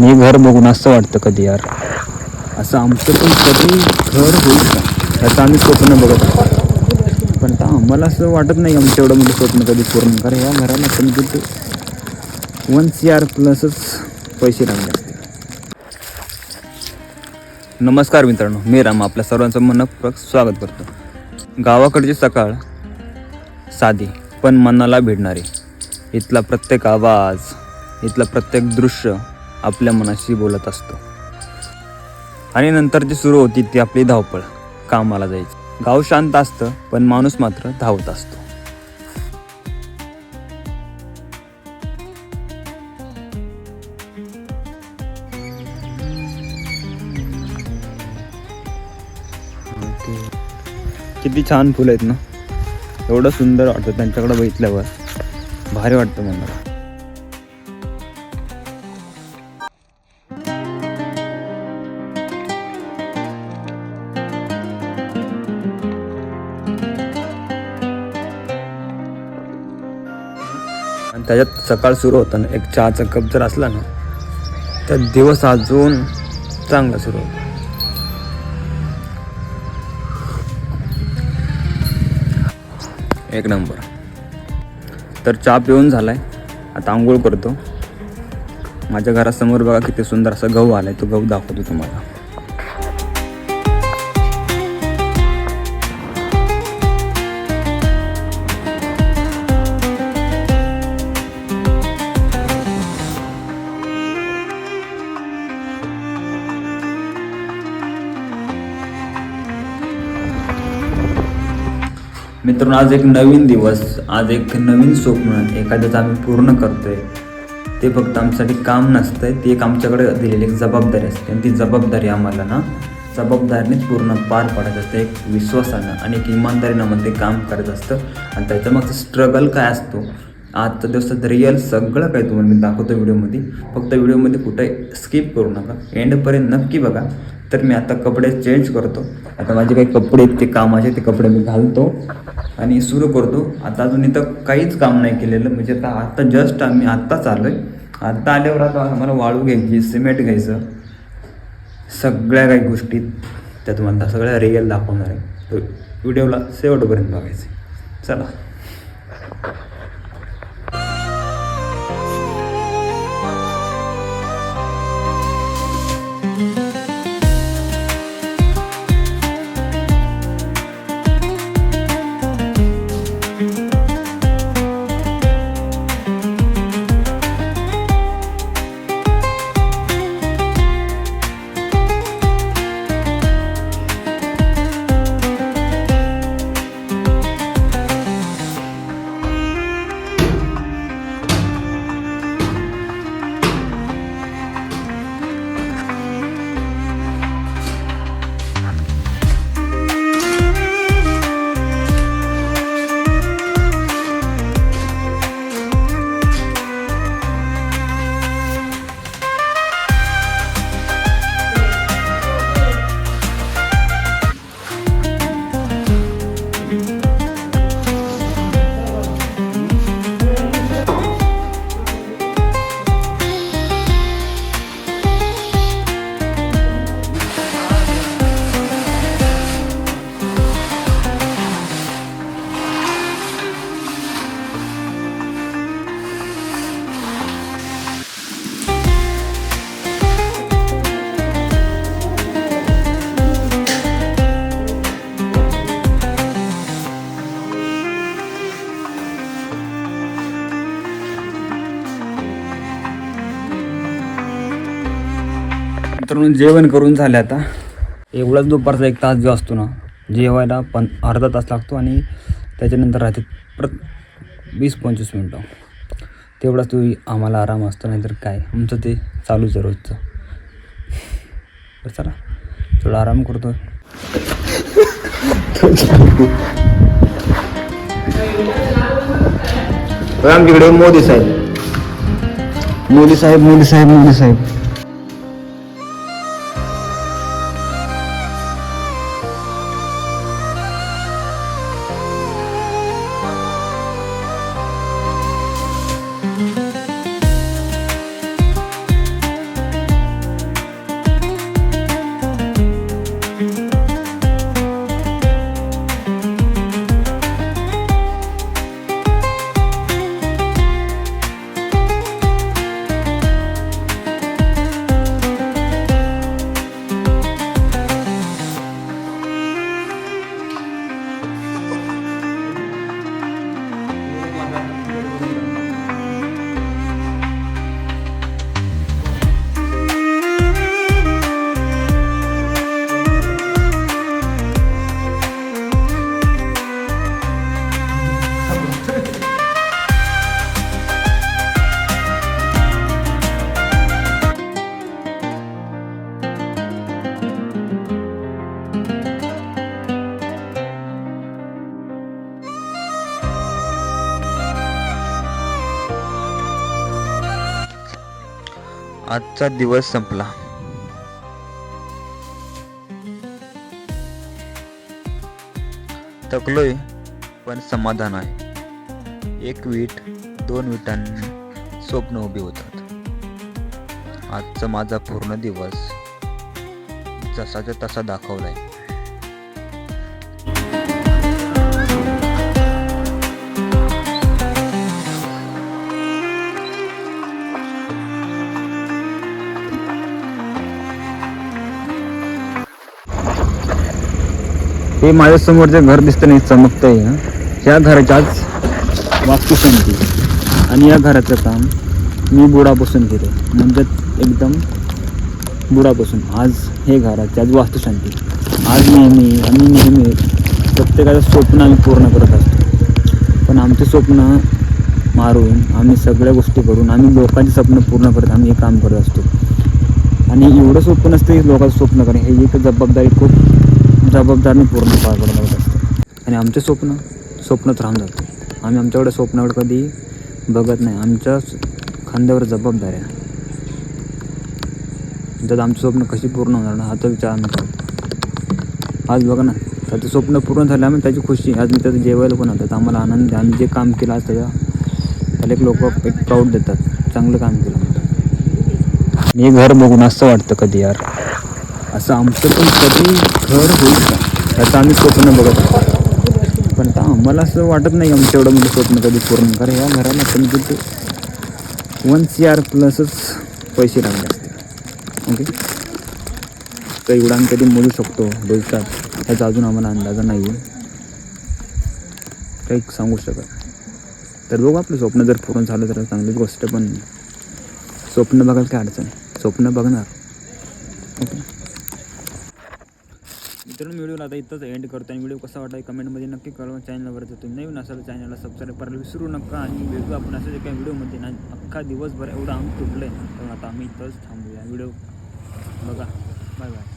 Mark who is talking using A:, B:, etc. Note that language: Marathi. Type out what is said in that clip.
A: हे घर बघून असं वाटतं कधी यार. असं आमचं पण कधी घर होईल का? याचं आम्ही स्वप्न बघत पण आता आम्हाला असं वाटत नाही आमचं एवढं मोठं स्वप्न कधी पूर्ण कारण या घराला कमी वन सी आर प्लसच पैसे लागले असते नमस्कार मित्रांनो मी राम. आपल्या सर्वांचं मनपूर्वक स्वागत करतो. गावाकडची सकाळ साधी पण मनाला भिडणारी. इथला प्रत्येक आवाज इथलं प्रत्येक दृश्य आपल्या मनाशी बोलत असतो. आणि नंतर जी सुरू होती ती आपली धावपळ कामाला जायची. गाव शांत असतं पण माणूस मात्र धावत असतो. किती छान फुलं आहेत ना. एवढं सुंदर वाटतं त्यांच्याकडे बघितल्यावर. भारी वाटतं मला त्याच्यात सकाळ सुरू होताना एक चहाचा कप जर असला ना तर दिवस अजून चांगला सुरू होतो. एक नंबर. तर चहा पिऊन झाला आहे आता आंघोळ करतो. माझ्या घरासमोर बघा किती सुंदर असा गहू आला आहे तो गहू दाखवतो तुम्हाला. मित्रांनो आज एक नवीन दिवस आज एक नवीन स्वप्न एखाद्याचं आम्ही पूर्ण करतोय. ते फक्त आमच्यासाठी काम नसतंय ती एक आमच्याकडे दिलेली एक जबाबदारी असते. आणि ती जबाबदारी आम्हाला ना जबाबदारीनेच पूर्ण पार पाडत असते एक विश्वासानं आणि एक इमानदारीनं मध्ये काम करत असतं. आणि त्याच्यामागचं स्ट्रगल काय असतो? आजचा दिवसात रिअल सगळं काही तुम्हाला मी दाखवतो व्हिडिओमध्ये. फक्त व्हिडिओमध्ये कुठे स्किप करू नका. एंडपर्यंत नक्की बघा. तर मी आता कपडे चेंज करतो. आता माझे काही कपडे ते कामाचे ते कपडे मी घालतो. आणि सुरू करतो. आता अजून इथं काहीच काम नाही केलेलं. म्हणजे आता आत्ता जस्ट आम्ही आत्ताच आलो आहे आत्ता आल्यावर आता आम्हाला वाळू घ्यायची सिमेंट घ्यायचं. सगळ्या काही गोष्टी त्या तुम्हाला सगळ्या रिअल दाखवणार आहे. तो व्हिडिओला शेवटपर्यंत बघायचं चला. मित्रांनो जेवण करून झालं आता. एवढाच दुपारचा एक तास जो असतो ना जेवायला पण अर्धा तास लागतो आणि त्याच्यानंतर राहते परत वीस पंचवीस मिनटं. तेवढाच तो आम्हाला आराम असतो नाहीतर काय? आमचं ते चालूच आहे रोजचं. चला. थोडा आराम करतो आमच्याकडे मोदी साहेब. मोदी साहेब मोदी साहेब मोदी साहेब. आजचा दिवस संपला. थकलोय पण समाधान आहे. एक वीट दोन विटांनी स्वप्न उभी होतात. आजचा माझा पूर्ण दिवस जसाच्या तसा दाखवलाय. हे माझ्या समोरचं घर दिसतं नाही चमकतंय ह्या घराच्या आज वास्तुशांती आणि या घराचं काम मी बुडापासून केलं म्हणजे एकदम बुडापासून. आज हे घराचे आज वास्तुशांती आज नेहमी आम्ही नेहमी प्रत्येकाचं स्वप्न आम्ही पूर्ण करत असतो. पण आमचे स्वप्न मारून आम्ही सगळ्या गोष्टी करून आम्ही लोकांची स्वप्न पूर्ण करत आम्ही हे काम करत असतो. आणि एवढं सोपं नसतं की लोकांचं स्वप्न करणे हे एक जबाबदारी खूप जबाबदारीने पूर्ण पार पडत असतं आणि आमचे स्वप्न स्वप्नच राहून जातं. आम्ही आमच्याकडे स्वप्नाकडे कधी बघत नाही. आमच्या खांद्यावर जबाबदारी आहे. जर आमचं स्वप्न कशी पूर्ण होणार ना हाचा विचार आम्ही करतो. आज बघा ना त्याचं स्वप्न पूर्ण झालं आम्ही त्याची खुशी आज मी त्याचं जेवायला पण होतात आम्हाला आनंद आम्ही जे काम केलं आज त्याच्या त्याला एक लोक एक प्राऊड देतात. चांगलं काम केलं. मी हे घर बघून असं वाटतं कधी यार. असं आमचं पण कधी घर होईल का? याचं आम्ही स्वप्न बघत पण आता आम्हाला असं वाटत नाही आमच्या आमचं एवढं मोठं स्वप्न कधी पूर्ण. कारण या घराला कमी वन सी आर प्लसच पैसे लागले असते ओके तर एवढं आम्ही कधी मोजू शकतो भविष्यात. ह्याचा अजून आम्हाला अंदाजा नाही आहे काही सांगू शकत तर बघू आपलं स्वप्न जर पूर्ण झालं तर चांगलीच गोष्ट पण स्वप्न बघायला काय अडचण आहे? स्वप्न बघणार. ओके मित्रांनो व्हिडिओला आता इथंच एंड करतो आणि व्हिडिओ कसा वाटला कमेंटमध्ये नक्की कळवा. चॅनलवर जर तुम्ही नवीन असाल चॅनलला सबस्क्राईब करायला विसरू नका आणि भेटू आपण असं काही व्हिडिओमध्ये. ना अख्खा दिवसभर एवढं आम्ही तुटलं आहे तर आता आम्ही इथंच थांबूया. व्हिडिओ बघा. Bye bye